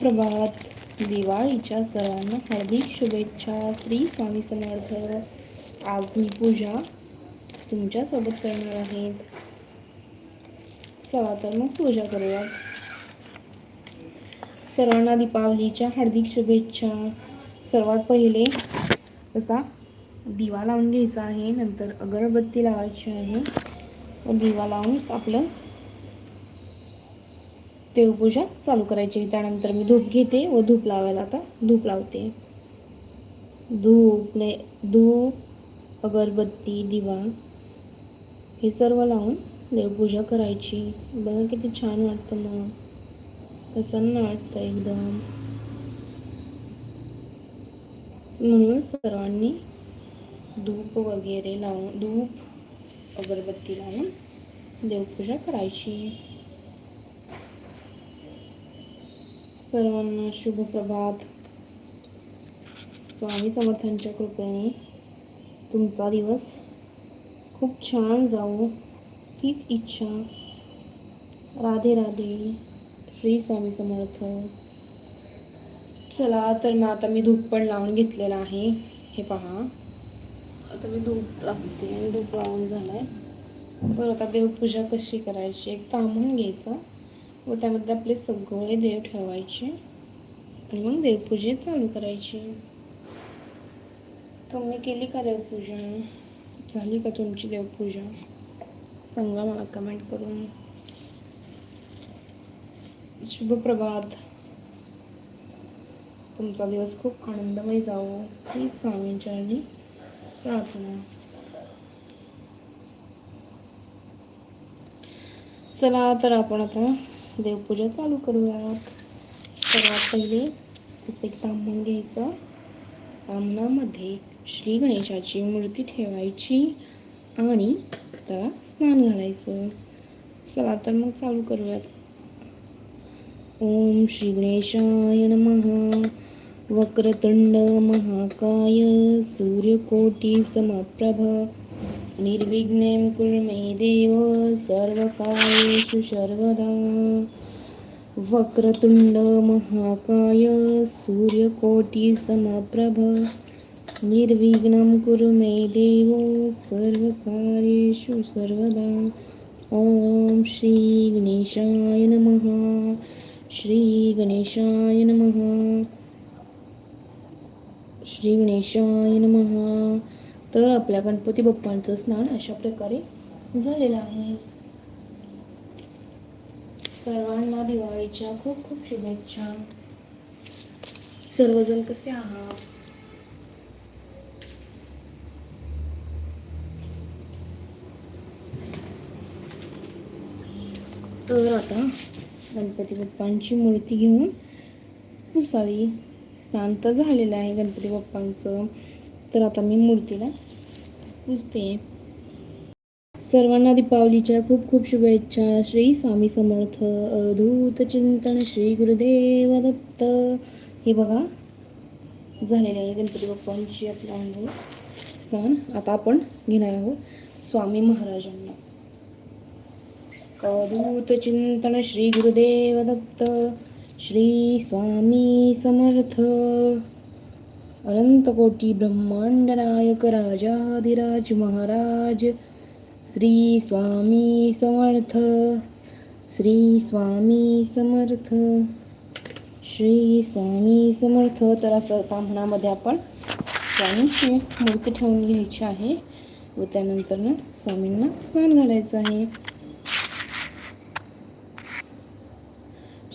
प्रभात दिवाळीच्या सर्वांना हार्दिक शुभेच्छा. श्री स्वामी समर्थ. आज मी पूजा तुमच्यासोबत करणार आहे. चला तर मग पूजा करूया. सर्वांना दीपावलीच्या हार्दिक शुभेच्छा. सर्वात पहिले असा दिवा लावून घ्यायचा आहे. नंतर अगरबत्ती लावायची आहे. व दिवा लावूनच आपलं देवपूजा चालू करायची त्यानंतर मी धूप घेते व धूप लावायला आता धूप लावते. धूप ले धूप अगरबत्ती दिवा हे सर्व लावून देवपूजा करायची. बघा किती छान वाटतं मग. प्रसन्न वाटतं एकदम. म्हणून सर्वांनी धूप वगैरे लावून धूप अगरबत्ती लावून देवपूजा करायची. सर्वांना शुभ प्रभात. स्वामी समर्थांच्या कृपेने तुमचा दिवस खूप छान जाऊ हीच इच्छा. राधे राधे श्री स्वामी समर्थ. चला तर मग आता मी धूप पण लावून घेतलेलं आहे. हे पहा. आता मी धूप लावते आणि धूप लावून झालं आहे बरं आता देवपूजा कशी करायची? एक तांबून घ्यायचा. व त्यामध्ये आपले सगळे देव ठेवायचे आणि मग देवपूजा चालू करायची. तुम्ही केली का देवपूजा? झाली का तुमची देवपूजा? सांगा मला कमेंट करून. शुभ प्रभात. तुमचा दिवस खूप आनंदमय जावो. हीच स्वामींच्या आणि प्रार्थना. चला तर आपण आता देवपूजा चालू करूयात. सर्वात पहिले एक तांबण घ्यायचं. तांबणामध्ये श्री गणेशाची मूर्ती ठेवायची आणि त्याला स्नान घालायचं. चला तर मग चालू करूयात. ओम श्री गणेशाय नमः. वक्रतुंड महाकाय. सूर्यकोटी समप्रभ. निर्विघ्ने कुर्मे देव सर्वकार्येषु सर्वदा। वक्रतुण्ड महाकाय सूर्यकोटिसमप्रभ। निर्विघ्नं कुरु मे देव सर्वकार्येषु सर्वदा। ॐ श्रीगणेशाय नमः। श्रीगणेशाय नमः। श्रीगणेशाय नमः। तर आपल्या गणपती बाप्पांचं स्नान अशा प्रकारे झालेलं आहे. सर्वांना दिवाळीच्या खूप खूप शुभेच्छा. सर्वजण कसे आहात? तर आता गणपती बाप्पांची मूर्ती घेऊन पुसावी. स्नान तर झालेलं आहे गणपती बाप्पांचं. तर आता मी मूर्तीला पुजते. सर्वांना दीपावलीच्या खूप खूप शुभेच्छा. श्री स्वामी समर्थ अधूत चिंतन श्री गुरुदेव दत्त. हे बघा झालेले आहे गणपती बाप्पांची आपलं अंघोळ स्नान आता आपण घेणार आहोत स्वामी महाराजांना. अधूत चिंतन श्री गुरुदेव दत्त. श्री स्वामी समर्थ. अनंतकोटी ब्रह्मांड नायक राजाधिराज महाराज। श्री स्वामी समर्थ। श्री स्वामी समर्थ। श्री स्वामी समर्थ. तर असं तांबणामध्ये आपण स्वामींची मूर्ती ठेवून घ्यायची आहे व त्यानंतर ना स्वामींना स्नान घालायचं आहे.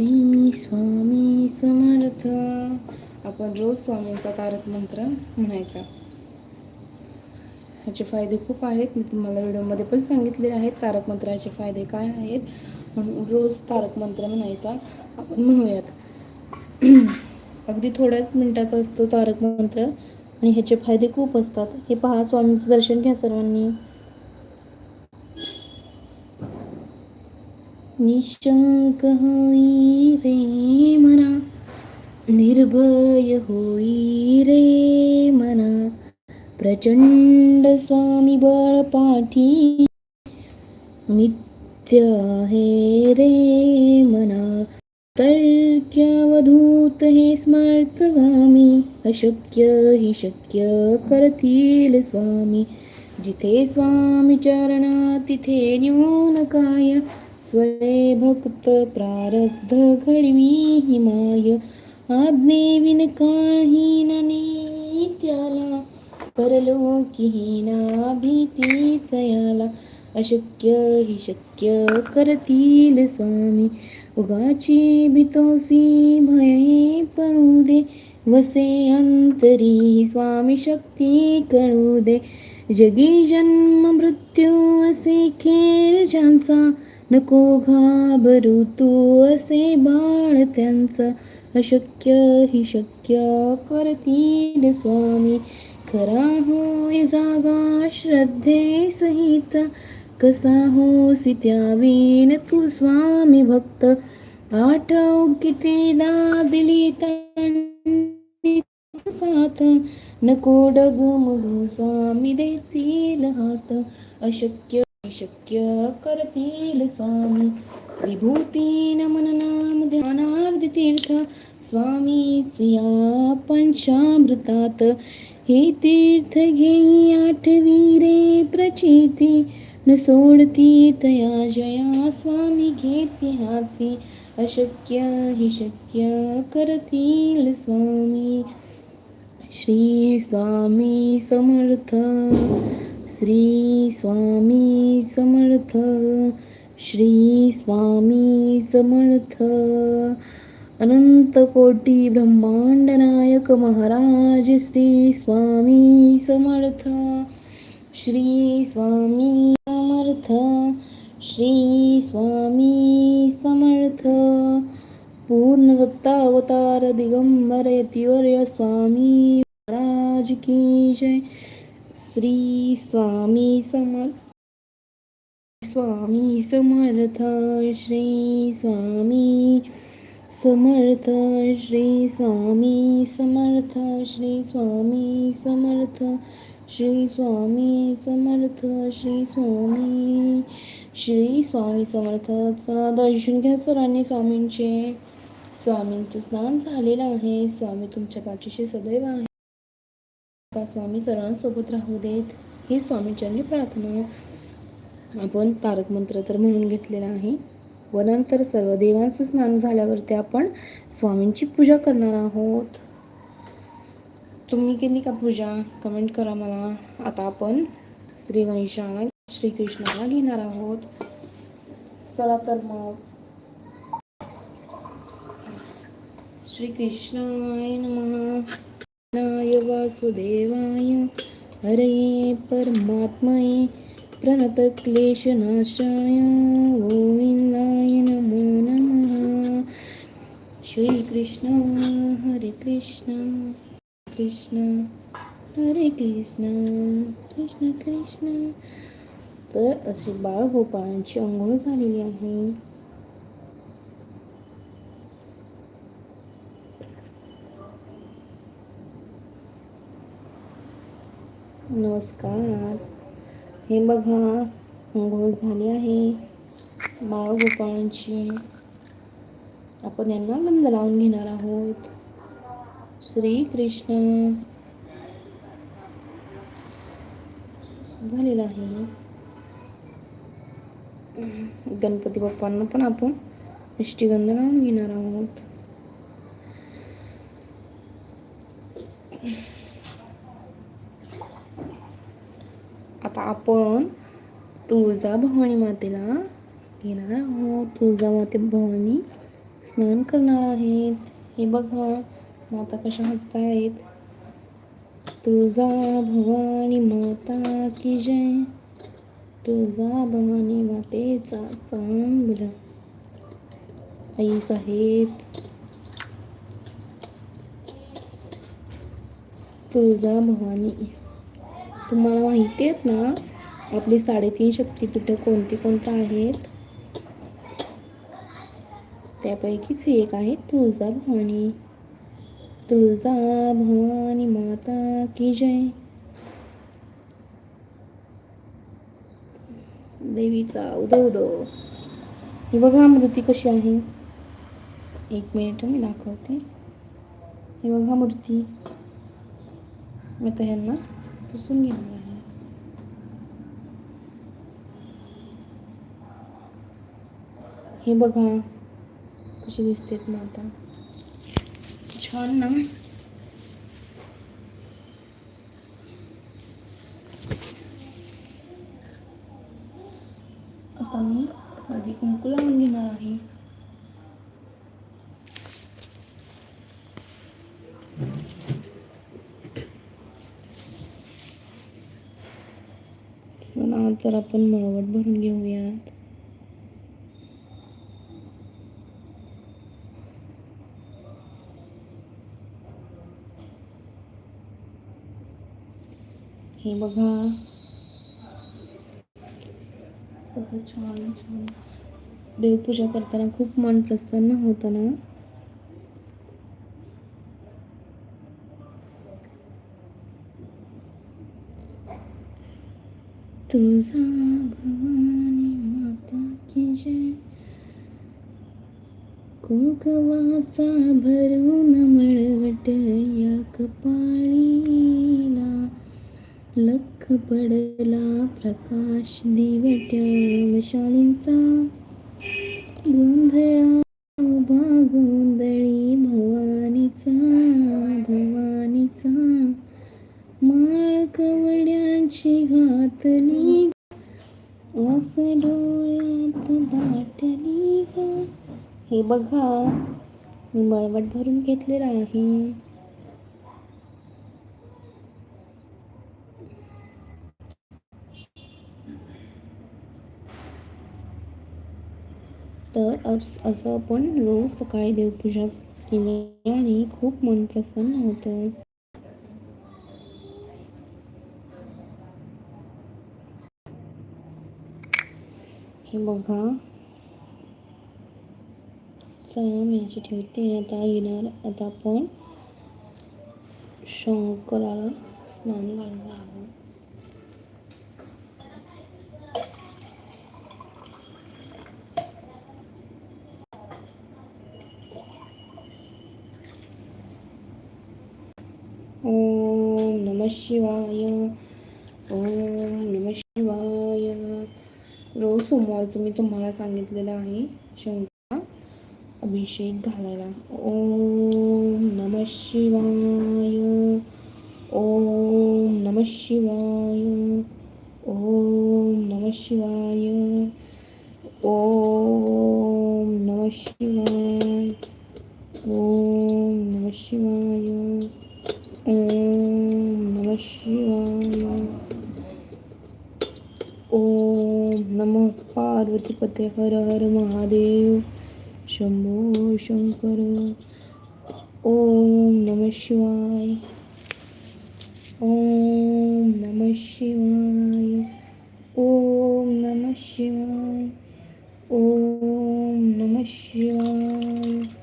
श्री स्वामी समर्थ. आपण रोज स्वामींचा तारक मंत्र म्हणायचा. ह्याचे फायदे खूप आहेत. मी तुम्हाला व्हिडिओमध्ये पण सांगितलेले आहेत तारक मंत्राचे फायदे काय आहेत. म्हणून रोज तारक मंत्र म्हणायचा. आपण म्हणूयात. अगदी थोड्याच मिनिटाचा असतो तारक मंत्र आणि ह्याचे फायदे खूप असतात. हे पहा स्वामींचं दर्शन घ्या सर्वांनी. निशंक होई रे मना निर्भय होई रे मना प्रचंड स्वामी बळ पाठी नित्य हे रे मना तर्क्यावधूत हे स्मार्थगामी अशक्य हि शक्य करतील स्वामी जिथे स्वामी चरणा तिथे न्यून काय स्वय भक्त प्रारब्ध घडवी हि माय आज्ञेविन काही त्याला परलोकीना भीती तयाला. अशक्य हि शक्य करतील स्वामी उगाची भीतोसी भये पळू दे. वसे अंतरी स्वामी शक्ती कळू दे. जगी जन्म मृत्यू असे खेळ ज्यांचा नको घाबरू तू असे बाळ त्यांचा. अशक्य ही शक्य करतील स्वामी. खरा होय जागा श्रद्धे सहित. कसा होसी त्यावीन तू स्वामी भक्त. आठव कितीदा दिली साथ. नको डगमगू स्वामी देतील हात. अशक्य शक्य करतील स्वामी. विभूती नमन नाम ध्यानार्ध तीर्थ. स्वामीच या पंचामृतात. हे तीर्थ घेई आठवी रे प्रचिती. न सोडती तया जया स्वामी घेती हाती. अशक्य हि शक्य करतील स्वामी. श्री स्वामी समर्थ. श्री स्वामी समर्थ श्री स्वामी समर्थ. अनंत कोटी ब्रह्मांड नायक महाराज श्री स्वामी समर्थ. श्री स्वामी समर्थ श्री स्वामी समर्थ. पूर्ण दत्तावतार दिगंबर यतिवर्य स्वामी महाराज की जय. श्री स्वामी समर्थ स्वामी समर्थ श्री स्वामी समर्थ श्री स्वामी समर्थ श्री स्वामी समर्थ श्री स्वामी समर्थ श्री स्वामी श्री स्वामी समर्थचा दर्शन घ्या सरांनी स्वामींचे. स्वामींचे स्नान झालेलं आहे. स्वामी तुमच्या पाठीशी सदैव आहे. स्वामी सर्वांसोबत राहू देत. ही स्वामींच्या प्रार्थना आपण तारक मंत्र तर म्हणून घेतलेला आहे. व नंतर सर्व देवांचं स्नान झाल्यावरती आपण स्वामींची पूजा करणार आहोत. तुम्ही केली का पूजा? कमेंट करा मला. आता आपण श्री गणेशाला श्रीकृष्णाला घेणार आहोत. चला तर मग. श्रीकृष्णाय नमः. नाय वासुदेवाय हरये परमात्मये प्रणतक्लेशनाशाय गोविन्दाय नमो नमः। श्रीकृष्ण हरे कृष्ण कृष्ण हरे कृष्ण कृष्ण कृष्ण। तर अशी बाळगोपाळांची अंघोळ झालेली आहे. नमस्कार. हे बघा आंघोळ झाली आहे. बाळगोपाळांची. आपण यांना गंध लावून घेणार आहोत. श्रीकृष्ण. झालेलं आहे. गणपती बाप्पांना पण आपण इष्टिगंध लावून घेणार आहोत आता आपण तुळजा भवानी मातेला घेणार आहोत. तुळजा माते भवानी स्नान करणार आहेत. हे बघा माता कशा आहेत तुळजा भवानी माता की जय. तुळजा भवानी मातेचा चांगला. आई साहेब. तुळजा भवानी तुम्हाला माहिती आहेत ना? आपली साडेतीन शक्तिपीठं कोणती कोणती आहेत? त्यापैकीच एक आहे तुळजाभवानी. तुळजाभवानी माता की जय. देवीचा उदो उदो ही बघा मूर्ती कशी आहे? एक मिनिट मी दाखवते. हे बघा मूर्ती मी आता ह्यांना पुसून घेणार आहे हे बघा कशी दिसतेत आता छान ना. आता मी आधी कुंकू लावून घेणार आहे. चला तर आपण मळवट भरून घेऊयात. हे बघा. कसं छान छान. देवपूजा करताना खूप मन प्रसन्न होतं ना? तुळजा भवानी माता की जय. कुंकवाचा भरून मळवट या कपाळी. लख पडला प्रकाश दिवट वशालींचा. गोंधळा उभा गोंधळी भवानीचा भवानीचा. माळ कवड्यांची घातली वास डोळ्यात दाटली हे बघा मी मळवट भरून घेतलेला आहे. तर अस असं आपण रोज सकाळी देवपूजा केल्याने खूप मन प्रसन्न होतं. हे बघा. चला मी याची ठेवते. आता येणार आता आपण शंकराला स्नान घालणार आहोत ओम नम शिवाय। ओम नम शिवाय। रोज सोमवारचं मी तुम्हाला सांगितलेलं आहे शंका अभिषेक घालायला. ओम नम शिवाय। ओम नम शिवाय। ओम नम शिवाय। ओम नम शिवाय। ओम नम शिवाय। ओम ओम नमः पार्वतीपते हर हर महादेव। शंभो शंकर। ओम नमः शिवाय। ओम नमः शिवाय। ओम नमः शिवाय। ओम नमः शिवाय।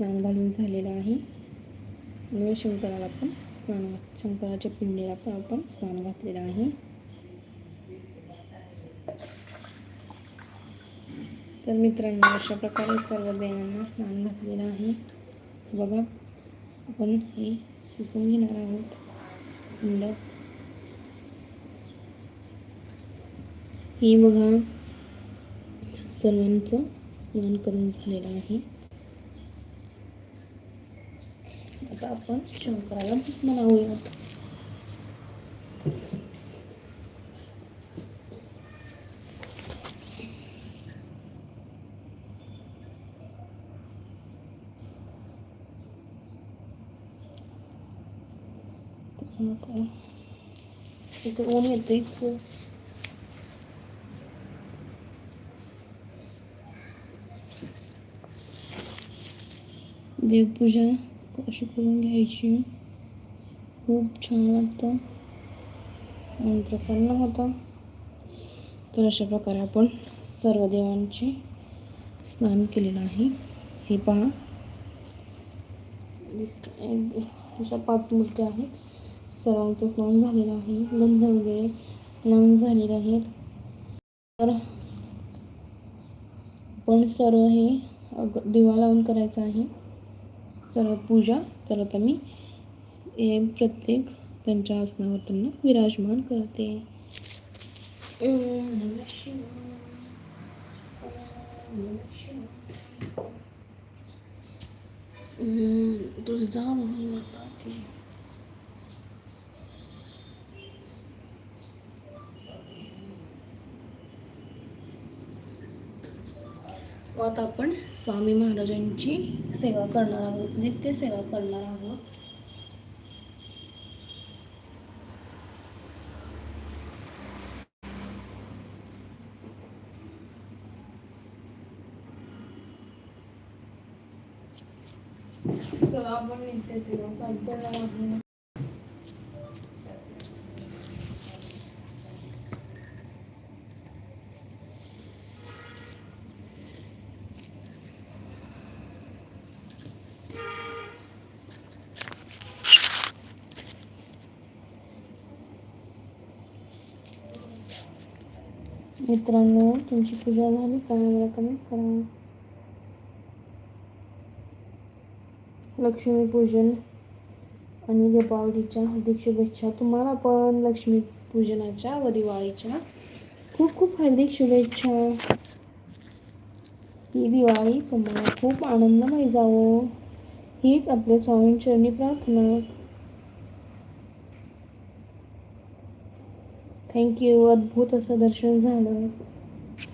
स्नान घालून झालेलं आहे. आणि शंकराला आपण स्नान शंकराच्या पिंडीला पण आपण स्नान घातलेलं आहे. तर मित्रांनो अशा प्रकारे सर्व देवांना स्नान घातलेलं आहे. बघा आपण हे शिकून घेणार आहोत. पिंड. हे बघा सर्वांचं स्नान करून झालेलं आहे. आता आपण शंकराला भस्म लावूयात आता इथे ऊन येते खूप देवपूजा अशी करून घ्यायची. खूप छान वाटतं. मन प्रसन्न होतं. तर अशा प्रकारे आपण सर्व देवांचे स्नान केलेलं आहे. हे पहा. एक- अशा पाच मूर्ती आहेत. सर्वांचं स्नान झालेलं आहे. गंध वगैरे लावून झालेले आहेत. तर पण सर्व हे दिवा लावून करायचं आहे. सर्व पूजा तर आता मी हे प्रत्येक त्यांच्या आसनावर त्यांना विराजमान करते. माता की. मग आता आपण स्वामी महाराजांची सेवा करणार आहोत नित्य सेवा करणार आहोत चला आपण नित्य सेवा चालू करणार आहोत मित्रांनो तुमची पूजा झाली. का मला कमेंट करा. लक्ष्मीपूजन आणि दीपावलीच्या हार्दिक शुभेच्छा तुम्हाला पण. लक्ष्मीपूजनाच्या व दिवाळीच्या खूप खूप हार्दिक शुभेच्छा. ही दिवाळी तुम्हाला खूप आनंदमय जावो. हीच आपल्या स्वामींचरणी प्रार्थना. थँक्यू अद्भुत असं दर्शन झालं.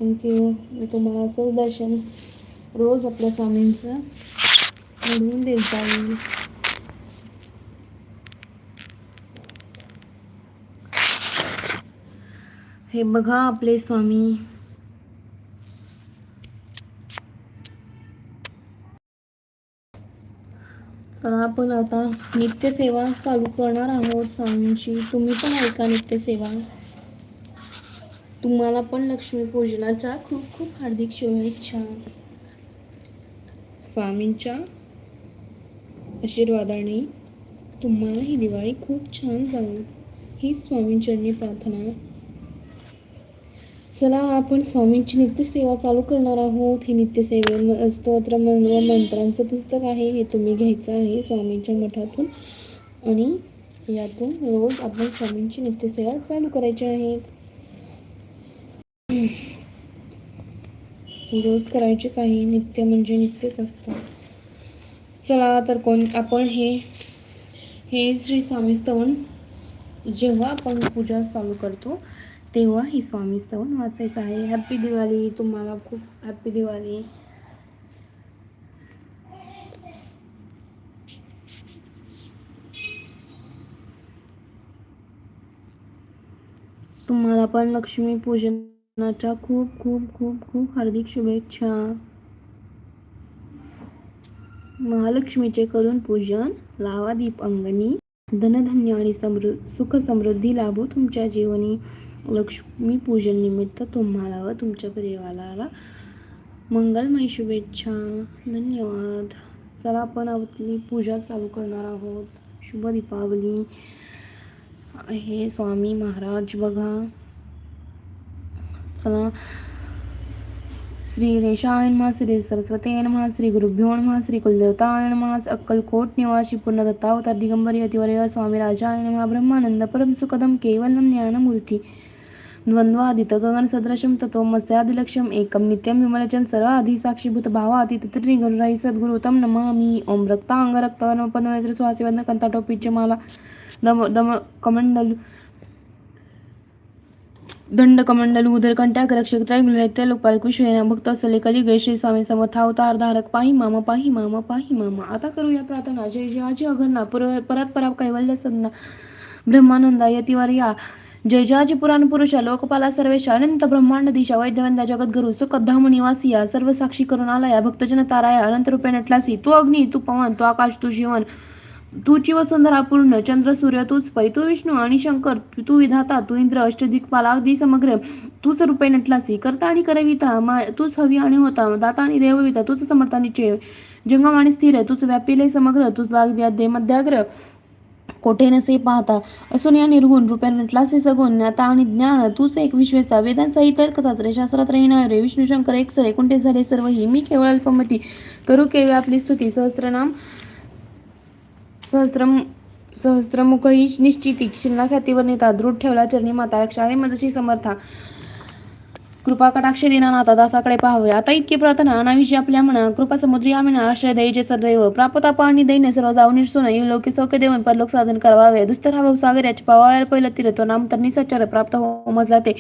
थँक्यू मी तुम्हाला असंच दर्शन रोज आपल्या स्वामींचं घडवून देता येईल हे बघा आपले स्वामी. चला आपण आता नित्यसेवा चालू करणार आहोत स्वामींची. तुम्ही पण ऐका नित्यसेवा. तुम्हाला पण लक्ष्मीपूजनाच्या खूप खूप हार्दिक शुभेच्छा. स्वामींच्या आशीर्वादाने तुम्हाला ही दिवाळी खूप छान जाऊ ही स्वामींचरणी प्रार्थना. चला आपण स्वामींची नित्यसेवा चालू करणार आहोत. हे नित्यसेवे स्तोत्र मन- व मंत्रांचं पुस्तक आहे. हे तुम्ही घ्यायचं आहे स्वामींच्या मठातून. आणि यातून रोज आपण स्वामींची नित्यसेवा चालू करायची आहे. रोज करायचीच आहे नित्य म्हणजे नित्यच असतं. चला तर कोण आपण हे हे श्री स्वामी स्तवन जेव्हा आपण पूजा चालू करतो तेव्हा ही स्वामी स्तवन वाचायचं आहे. हॅप्पी दिवाळी तुम्हाला खूप हॅप्पी दिवाळी तुम्हाला पण लक्ष्मी पूजन पूजनाच्या खूप खूप खूप खूप हार्दिक शुभेच्छा. महालक्ष्मीचे करून पूजन लावा दीप अंगणी धनधान्य आणि समृ सुख समृद्धी लाभो तुमच्या जीवनी. लक्ष्मी पूजन निमित्त तुम्हाला व तुमच्या परिवाराला मंगलमय शुभेच्छा. धन्यवाद. चला आपण आपली पूजा चालू करणार आहोत. शुभ दीपावली. हे स्वामी महाराज बघा. असताना श्री रेषाय महा श्री सरस्वते महा श्री गुरुभ्यो महा श्री कुलदेवताय नमः अक्कलकोट निवासी पूर्णदत्तावतार दिगंबरी यतिवर्य स्वामी राजाय महा ब्रह्मानंद परम सुखदम केवलम ज्ञानमूर्ती। द्वंद्वादित गगन सदृशम तत्व मत्स्यादिलक्ष्यम एकम नित्यम विमलचम सर्व आधी साक्षीभूत सद्गुरु तम नमामि। ओम रक्तांग रक्तवर्ण पद्मनेत्र सुहासिवंद कंताटोपीच्य माला दम दम कमंडल दंडकमंडल कमंडल रक्षक त्रैगुण लोकपाल कुशेना भक्त असले कलिगे श्री स्वामी समर्थ अवतार धारक पाही मामा पाही मामा पाही मामा. आता करूया प्रार्थना. जय जयाची अघरना पुर परत पराप कैवल्य सदना ब्रह्मानंदा यतिवारिया जय जयाची पुराण पुरुषा. लोकपाला सर्वेश अनंत ब्रह्मांड दिशा. वैद्यवंदा जगद्गुरु सुखधाम निवासिया सर्व साक्षी करून आलाया भक्तजन ताराया अनंत रूपे नटलासी तू अग्नी तू पवन तू आकाश तू जीवन. तूची वसुंधरा पूर्ण चंद्र सूर्य तूच पै तू विष्णू आणि शंकर तू विधाता तू इंद्र अष्टदिक्पाला अगदी समग्र. तूच रूपे नटलासी करता आणि करविता मा तूच हवी आणि होता दाता आणि देवविता तूच समर्थानी चे जंगम आणि स्थिर तूच व्यापिले समग्र तूच लागद्या दे मध्याग्र. कोठे नसे पाहता असून या निर्गुण रुपये नटलासे सगुण ज्ञाता आणि ज्ञान तूच एक विश्वेचा वेदांचाही तर्क साचरे शास्त्रात येणार रे विष्णू शंकर एक सरे कुंठे झाले सर्व ही मी केवळ अल्पमती करू केवे आपली स्तुती. सहस्त्रनाम सहस्त्रम सहस्रमुखही निश्चिती शिलना ख्यातीवर नेता. दृढ ठेवला चरणी माता रक्षाळे मजची समर्था. कृपा कटाक्ष दिनानाथा दासाकडे पाहावे. आता इतकी प्रार्थना अनाविषयी आपल्या म्हणा कृपा समुद्री आम्ही आश्रय दयचे सदैव. प्रापताप आणि दैन्य सर्व जाऊन निरसून लोके सौख्य देऊन परलोक साधन करावे. दुस्तर हा भाऊ सागर याचे पावायला पहिलं तीर्थ. नाम तर निसच्चर प्राप्त हो मजला ते.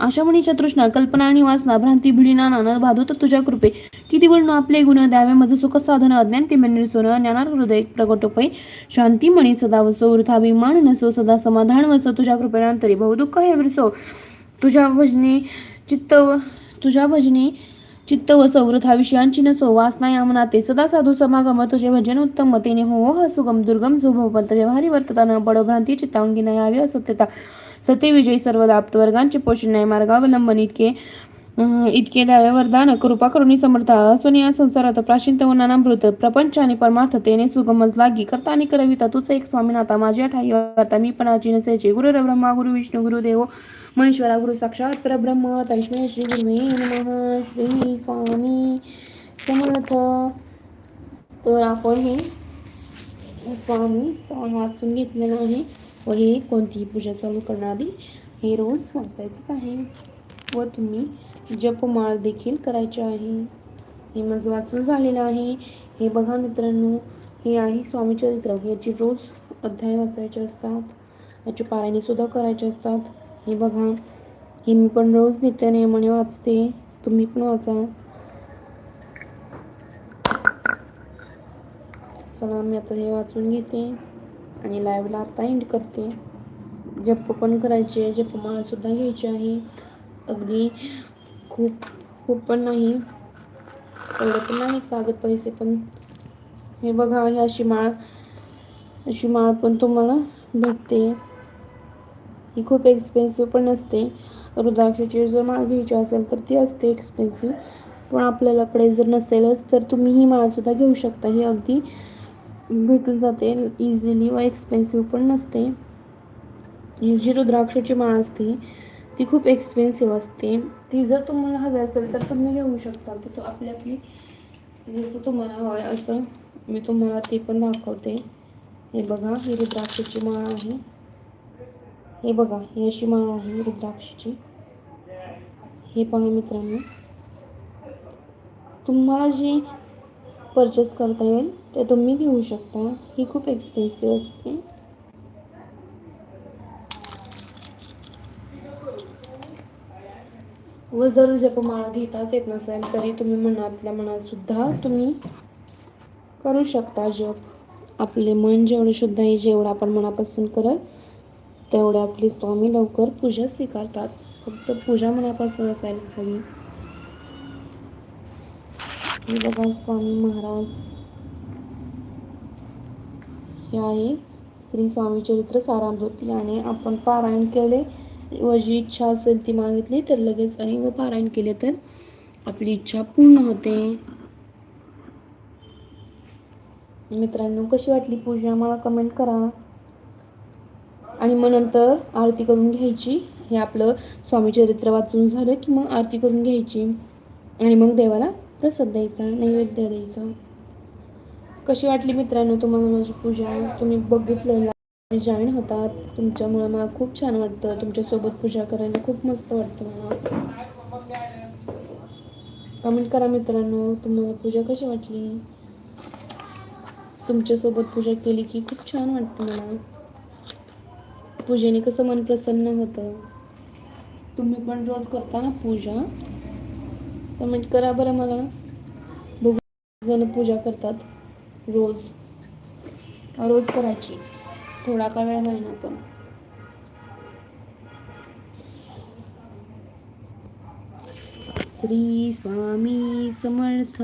आशा म्हणीच्या तृष्णा कल्पना आणि वासना भ्रांती भिडीना नाना भादो तर तुझ्या कृपे. किती वर्ण आपले गुण द्यावे? माझं सुख साधन अज्ञान ते निरसून ज्ञानात हृदय प्रगटोपै शांती म्हणी सदा वसो वृथाभिमान नसो सदा समाधान वसो. तुझ्या कृपेनंतरी बहुदुःख हे विरसो. तुझ्या भजनी चित्त तुझ्या भजनी चित्त व सवृत विषयांची नसो वासना या मनाते. सदा साधू समागम तुझे भजन उत्तम. तेने हो, हो सुगम दुर्गम झुभवंत व्यवहारी वर्तता न बडभ्रांती चित्तांगी न यावी असत्यता. सत्यविजयी सर्व दाप्त वर्गांचे पोषण न्याय मार्गावलंबन इतके इतके द्यावे वरदान कृपा करुणी समर्थ असून या संसारात प्राचीन व नानामृत प्रपंच आणि परमार्थतेने सुगमज सुगमच लागी करता आणि करविता तूच एक स्वामीनाथा माझ्या ठाई करता मी पणाची नसायचे. गुरु ब्रह्मा गुरु विष्णू गुरु देव महेश्वरा गुरु साक्षात परब्रह्म तैष्मे श्री गुरुवे नमः श्री स्वामी समर्थ. तर आपण हे स्वामी वाचून घेतलेलं आहे. व हे कोणतीही पूजा चालू करण्याआधी हे रोज वाचायचंच आहे. व तुम्ही जपमाळ देखील करायचे आहे. हे माझं वाचून झालेलं आहे. हे बघा मित्रांनो हे आहे स्वामी चरित्र. याची रोज अध्याय वाचायचे असतात याचे पारायणे सुद्धा करायचे असतात. हे बघा हे मी पण रोज नित्यनियमाने वाचते. तुम्ही पण वाचा. चला मी आता हे वाचून घेते. आणि लाईव्हला आता एंड करते. जप पण करायची आहे. जप्प माळसुद्धा घ्यायची आहे. अगदी खूप खूप पण नाही. एवढं पण नाही. कागद पैसे पण. हे बघा ही अशी माळ अशी माळ पण तुम्हाला भेटते. ही खूप एक्सपेन्सिव्ह पण असते. रुद्राक्षाची जर माळ घ्यायची असेल तर ती असते एक्सपेन्सिव्ह पण आपल्याकडे जर नसेलच तर तुम्ही ही माळसुद्धा घेऊ शकता. ही अगदी भेटून जाते इझिली व एक्सपेन्सिव्ह पण नसते. ही जी रुद्राक्षाची माळ असते ती खूप एक्सपेन्सिव्ह असते. ती जर तुम्हाला हवी असेल तर तुम्ही घेऊ शकता. ती तो आपली आपली जसं तुम्हाला हवं आहे असं मी तुम्हाला ते पण दाखवते. हे बघा ही रुद्राक्षाची माळ आहे. हे बघा ही अशी माळ आहे रुद्राक्षाची. हे पहा मित्रांनो. तुम्हाला जी परचेस करता येईल ते तुम्ही घेऊ शकता. ही खूप एक्सपेन्सिव्ह असते. व जर जपमाळा घेताच येत नसेल तरी तुम्ही मनातल्या मनातसुद्धा तुम्ही करू शकता जप. आपले मन जेवढं शुद्ध आहे जेवढं आपण मनापासून करल तेवढं आपली स्वामी लवकर पूजा स्वीकारतात. फक्त पूजा मनापासून असायला हवी. बघा स्वामी महाराज. हे आहे. श्री स्वामी चरित्र सारामृत याने आपण पारायण केले. व जी इच्छा असेल ती मागितली तर लगेच आणि व पारायण केले तर आपली इच्छा पूर्ण होते. मित्रांनो कशी वाटली पूजा? मला कमेंट करा. आणि मग नंतर आरती करून घ्यायची. हे आपलं स्वामी चरित्र वाचून झालं की मग आरती करून घ्यायची. आणि मग देवाला प्रसाद द्यायचा नैवेद्य द्यायचा. कशी वाटली मित्रांनो तुम्हाला माझी पूजा? तुम्ही बघितलेला जॉईन होतात. तुमच्यामुळे मला खूप छान वाटतं. तुमच्यासोबत पूजा करायला खूप मस्त वाटतं मला. कमेंट करा मित्रांनो तुम्हाला पूजा कशी वाटली? तुमच्यासोबत पूजा केली की खूप छान वाटतं मला. पूजेने कसं मन प्रसन्न होतं. तुम्ही पण रोज करता ना पूजा? कमेंट करा बरं मला. बघू जण पूजा करतात. रोज. रोज करायची. थोडा का वेळ होईना पण. श्री स्वामी समर्थ.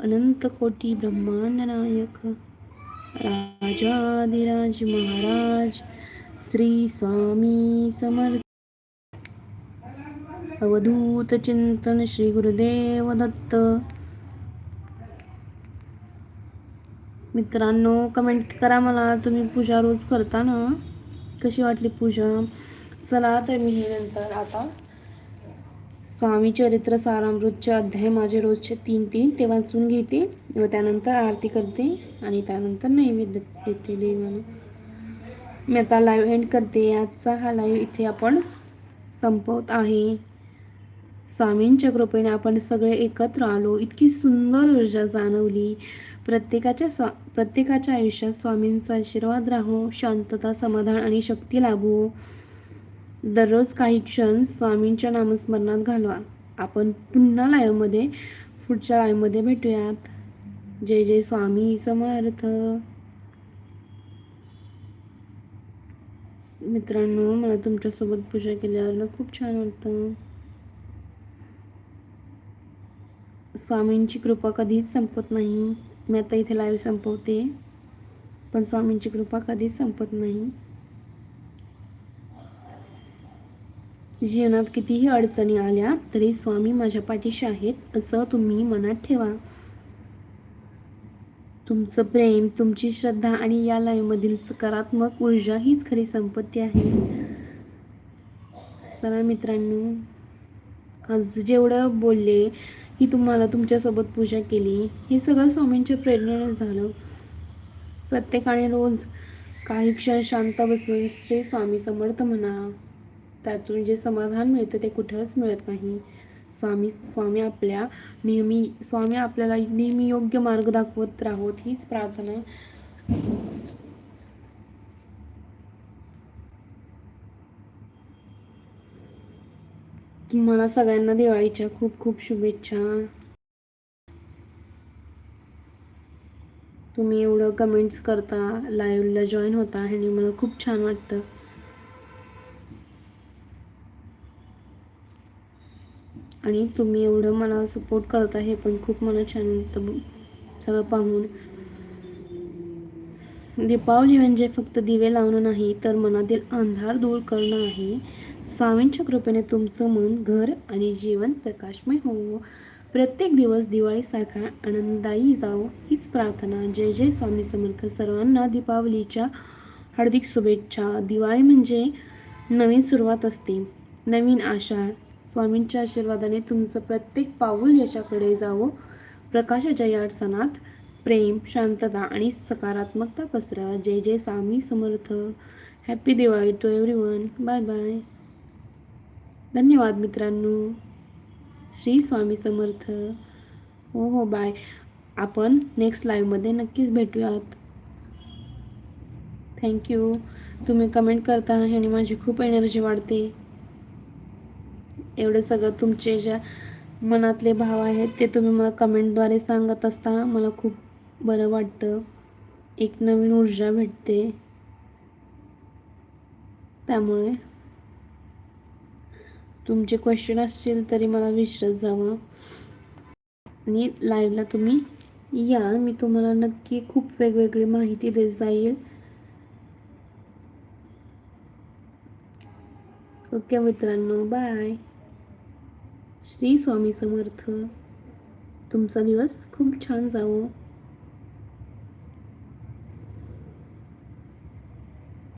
अनंत कोटी ब्रह्मांड नायक राजाधिराज महाराज. श्री स्वामी समर्थ. अवधूत चिंतन श्री गुरुदेव दत्त. मित्रांनो कमेंट करा मला. तुम्ही पूजा रोज करता ना? कशी वाटली पूजा? चला तर मी हे नंतर आता स्वामी चरित्र सारामृतचे अध्याय माझे रोजचे तीन तीन ते वाचून घेते. व त्यानंतर आरती करते आणि त्यानंतर नैवेद्य देते देवाला. मी आता लाईव्ह एंड करते. आजचा हा लाईव्ह इथे आपण संपवत आहे. स्वामींच्या कृपेने आपण सगळे एकत्र आलो. इतकी सुंदर ऊर्जा जाणवली. प्रत्येकाच्या स्वा प्रत्येकाच्या आयुष्यात स्वामींचा आशीर्वाद राहो शांतता समाधान आणि शक्ती लाभो. दररोज काही क्षण स्वामींच्या नामस्मरणात घालवा. आपण पुन्हा लाईव्हमध्ये पुढच्या लाईव्हमध्ये भेटूयात. जय जय स्वामी समर्थ. मित्रांनो मला तुमच्यासोबत पूजा केल्यावर खूप छान वाटतं. स्वामींची कृपा कधीच संपत नाही. मी आता इथे लाईव्ह संपवते. पण स्वामींची कृपा कधीच संपत नाही. जीवनात कितीही अडचणी आल्या तरी स्वामी माझ्या पाठीशी आहेत असं तुम्ही मनात ठेवा. तुमचं प्रेम तुमची श्रद्धा आणि या लाईव्हमधील सकारात्मक ऊर्जा हीच खरी संपत्ती आहे. चला मित्रांनो आज जेवढं बोलले ही तुम्हाला तुमच्यासोबत पूजा केली. हे सगळं स्वामींच्या प्रेरणेने झालं. प्रत्येकाने रोज काही क्षण शांत बसून श्री स्वामी समर्थ म्हणा. त्यातून जे समाधान मिळतं ते कुठंच मिळत नाही. स्वामी स्वामी आपल्या नेहमी स्वामी आपल्याला नेहमी योग्य मार्ग दाखवत राहोत हीच प्रार्थना तुम्हाला सगळ्यांना दिवाळीच्या खूप खूप शुभेच्छा. तुम्ही एवढं कमेंट्स करता लाईव्हला जॉईन होता आणि मला खूप छान वाटतं. आणि तुम्ही एवढं मला सपोर्ट करता हे पण खूप मला छान वाटतं सगळं पाहून. दीपावली म्हणजे फक्त दिवे लावणं नाही तर मनातील अंधार दूर करणं आहे. स्वामींच्या कृपेने तुमचं मन घर आणि जीवन प्रकाशमय होवो प्रत्येक दिवस दिवाळीसारखा आनंदायी जावो. हीच प्रार्थना. जय जय स्वामी समर्थ. सर्वांना दीपावलीच्या हार्दिक शुभेच्छा. दिवाळी म्हणजे नवीन सुरुवात असते. नवीन आशा. स्वामींच्या आशीर्वादाने तुमचं प्रत्येक पाऊल यशाकडे जावो. प्रकाशाच्या या सणात प्रेम शांतता आणि सकारात्मकता पसरा. जय जय Swami Samarth. Happy Diwali to everyone bye bye. धन्यवाद मित्रांनो. श्री स्वामी समर्थ. हो हो बाय आपण नेक्स्ट लाईव्हमध्ये नक्कीच भेटूयात. थँक्यू तुम्ही कमेंट करता ह्याने माझी खूप एनर्जी वाढते. एवढं सगळं तुमचे ज्या मनातले भाव आहेत ते तुम्ही मला कमेंटद्वारे सांगत असता मला खूप बरं वाटतं. एक नवीन ऊर्जा भेटते. त्यामुळे तुमचे क्वेश्चन असतील तरी मला विचारत जावा. आणि लाईव्हला तुम्ही या. मी तुम्हाला नक्की खूप वेगवेगळी माहिती देत जाईल. ओके मित्रांनो बाय श्री स्वामी समर्थ. तुमचा दिवस खूप छान जावो.